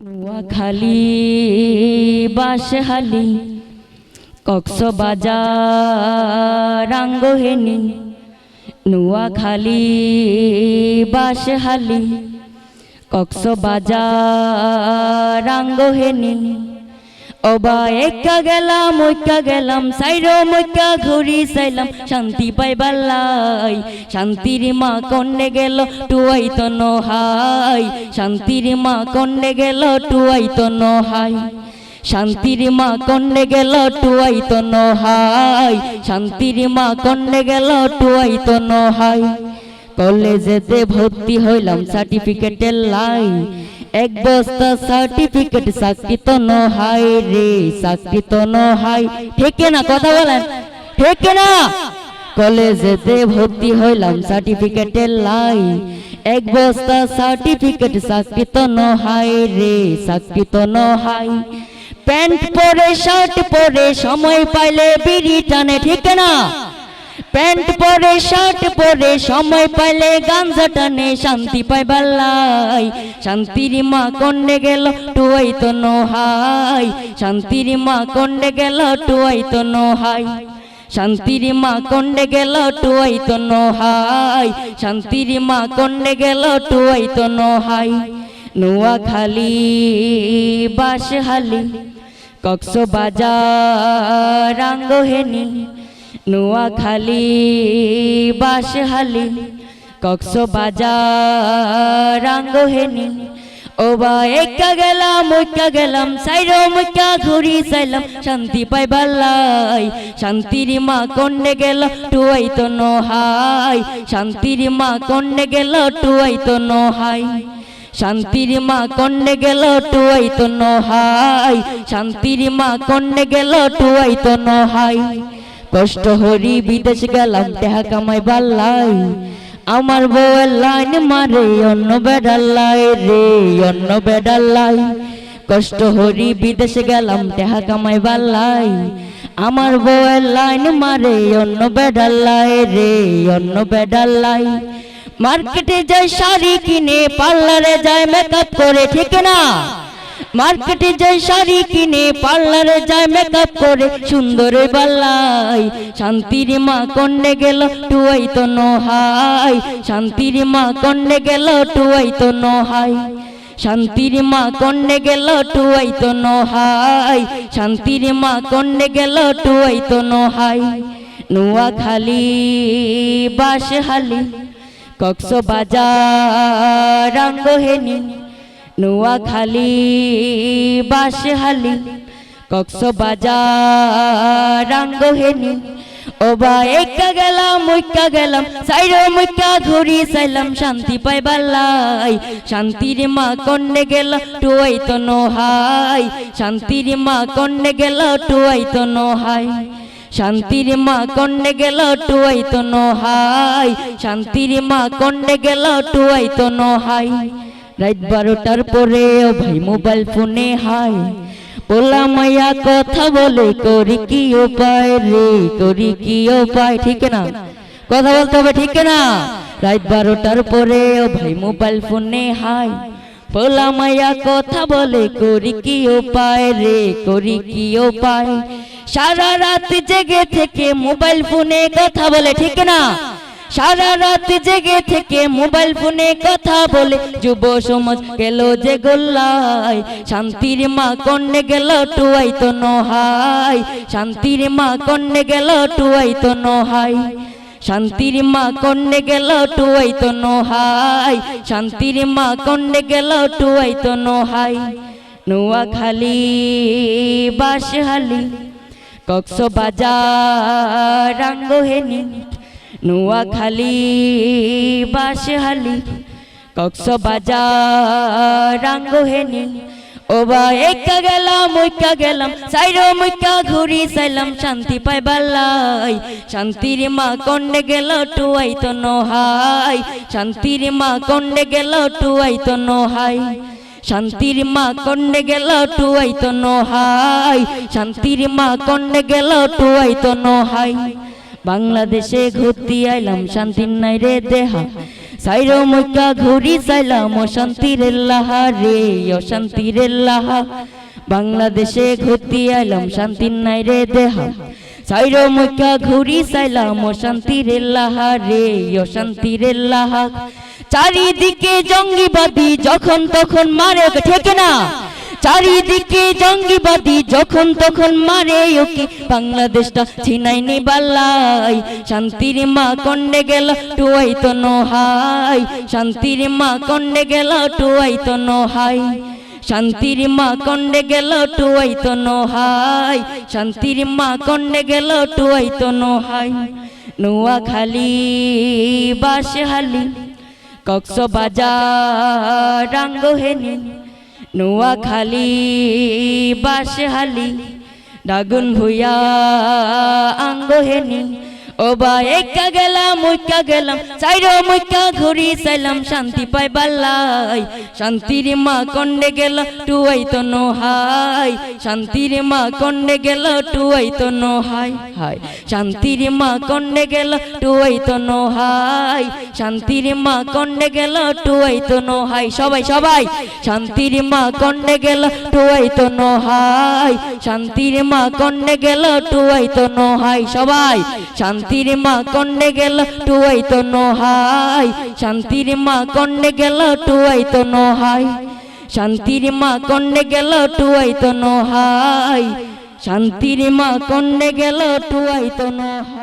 নোয়াখালী বাসহালি কক্সবাজার রাঙ্গহেনি নোয়াখালী বাসহালি কক্সবাজার রাঙ্গহেনি ওবা একা গেলাম, ওইকা গেলাম, সাইরো, মইকা ঘুরি সাইলাম শান্তি পাইবার লাই, শান্তির মা কন্যে গেল টুয়াই তো নহাই। শান্তির মা কন্যে গেল টুয়াই তো নহাই। শান্তির মা কন্যে গেল টুয়াই তো নহাই। শান্তির মা কন্যে গেল টুয়াই তো নহাই। কলেজেতে ভর্তি হইলাম, সার্টিফিকেটের লাই। এক বস্তা সার্টিফিকেট চাকরি তো নহাই রে চাকরি তো নহাই। ঠিক না, কথা বলেন। ঠিক না। কলেজেতে ভর্তি হইলাম সার্টিফিকেটের লাই এক বস্তা সার্টিফিকেট চাকরি তো নহাই রে চাকরি তো নহাই। প্যান্ট পরে, শার্ট পরে, সময় পাইলে বিড়ি টানে। ঠিক না। প্যান্ট পরে, শার্ট পরে, সময় পাইলে গাঞ্জা টানে, শান্তি পাই বাল্লাই। শান্তির মা কন্যে গেল, টুয়াই তো নহাই। শান্তির মা কন্যে গেল, টুয়াই তো নহাই। শান্তির মা কন্যে গেল, টুয়াই তো নহাই। শান্তির মা কন্যে গেল, টুয়াই তো নহাই। নোয়াখালী বাসহালি কক্সবাজার রাঙ্গহেনি নোয়াখালী বাসহালি কক্সবাজার রাঙ্গহেনি ওবা একা গেলাম, ওইকা গেলাম, সাইরো মুইকা ঘুরি সাইলাম শান্তি পাই বাল্লাই শান্তির মা কন্যে গেল, টুয়াই তো নহাই। শান্তির মা কন্যে গেল, টুয়াই তো নহাই। শান্তির মা কন্যে গেল, টুয়াই তো নহাই। শান্তির মা কন্যে গেল, টুয়াই তো নহাই। কষ্ট হরি বিদেশ গেলাম টেহা কামাই বাল্লাই। আমার বউয়ের লাইন মারে অন্য বেডাল্লাই রে অন্য বেডাল্লাই। কষ্ট হরি বিদেশ গেলাম টেহা কামাই বাল্লাই। আমার বউয়ের লাইন মারে অন্য বেডাল্লাই রে অন্য বেডাল্লাই। মার্কেটে যায় শাড়ি কিনে, পার্লারে যায় মেকআপ করে, ঠিক না? মার্কেটে যায় শাড়ি কিনে, পার্লারে যায় মেকআপ করে, সুন্দর বাল্লাই শান্তির মা কন্যে গেল, টুয়াই তো নহাই। শান্তির মা কন্যে গেল, টুয়াই তো নহাই। শান্তির মা কন্যে গেল, টুয়াই তো নহাই। শান্তির মা কন্যে গেল, টুয়াই তো নহাই। নোয়াখালী বাসহালি কক্সবাজার রাঙ্গহেনি নোয়াখালী বাসহালি কক্সবাজার রাঙ্গহেনি ওবা একা গেলাম মুইকা গেলাম সাইরো মুইকা ঘুরি সাইলাম শান্তি পাই বাল্লাই শান্তির মা কন্যে গেল টুয়াই তো নহাই। শান্তির মা কন্যে গেল টুয়াই তো নহাই। শান্তির মা কন্যে গেল টুয়াই তো নহাই। শান্তির মা কন্যে গেল টুয়াই তো নহাই। রাত বারোটার পরে ও ভাই মোবাইল ফোনে হাই পোলা মাইয়া, কথা বলে করি কি উপায় রে? করি কি উপায়? ঠিক না? কথা বলতে হবে, ঠিক না? রাত বারোটার পরে ও ভাই মোবাইল ফোনে হাই পোলা মাইয়া, কথা বলে করি কি উপায় রে? করি কি উপায়? সারা রাত জেগে থেকে মোবাইল ফোনে কথা বলে, ঠিক না? সারা রাত জেগে থেকে মোবাইল ফোনে কথা বলে। যুব সমাজ গেল যে গোল্লাই শান্তির মা কন্যে গেল টুয়াই তো নহাই। শান্তির মা কন্যে গেল টুয়াই তো নহাই। শান্তির মা কন্যে গেল টুয়াই তো নহাই। শান্তির মা কন্যে গেল টুয়াই তো নহাই। নোয়াখালী বাসহালি কক্সবাজার রাঙ্গহেনি নোয়াখালী বাসহালি কক্সবাজার, রাঙ্গহেনি। ওবা, একা গেলাম মুইকা গেলাম, সাইরো মুইকা ঘুরি সাইলাম শান্তি পাই বাল্লাই শান্তির মা কন্যে গেল, টুয়াই তো নহাই। শান্তির মা কন্যে গেল, টুয়াই তো নহাই। শান্তির মা কন্যে গেল, টুয়াই তো নহাই। শান্তির মা কন্যে গেল, টুয়াই তো নহাই। বাংলাদেশে ঘুরতে আইলাম, শান্তির নাই রে দেহা। সাইরো মুখা ঘুরি চাইলাম, অশান্তির লাহা রে, অশান্তির লাহা। বাংলাদেশে ঘুরতে আইলাম, শান্তির নাই রে দেহা। সাইরো মুখা ঘুরি চাইলাম, অশান্তির লাহা রে, অশান্তির লাহা। চারিদিকে জঙ্গিবাদী যখন তখন মারে, ঠেকে না। চারিদিকে জঙ্গিবাদী যখন তখন মারে ওকে বাংলাদেশটা ছিনাই নি বাল্লাই শান্তির মা কন্ডে গেল টুয়াই তো নহাই। শান্তির মা কন্ডে গেল টুয়াই তো নহাই। শান্তির মা কন্ডে গেল টুয়াই তো নহাই। শান্তির মা কন্ডে গেল টুয়াই তো নহাই। নোয়া খালি বাসহালি কক্সবাজার, রাঙ্গহেনি। নোয়াখালী বাসহালি ডাগুন ভুয়া আঙ্গহেনি ও বা গেলাম গেলাম ঘুরি চাইলাম, শান্তি পাই বাল্লাই শান্তির মা কন্ডে গেল, টুয়াই তো নোহাই শান্তির মা কন্ডে গেল, টুয়াই তো নোহাই হাই। শান্তির মা কন্ডে গেল, টুয়াই তো নোহাই শান্তির মা কন্ডে গেল, টুয়াই তো নোহাই সবাই সবাই! শান্তির মা কন্ডে গেল, টুয়াই তো নোহাই শান্তির মা কন্ডে গেল, টুয়াই তো নোহাই সবাই! শান্তির মা কন্ডে গেল, টুয়াই তো নোহাই। শান্তির মা কন্ডে গেল, টুয়াই তো নোহাই। শান্তির মা কন্ডে গেল, টুয়াই তো নোহাই। শান্তির মা কন্ডে গেল, টুয়াই তো নোহাই।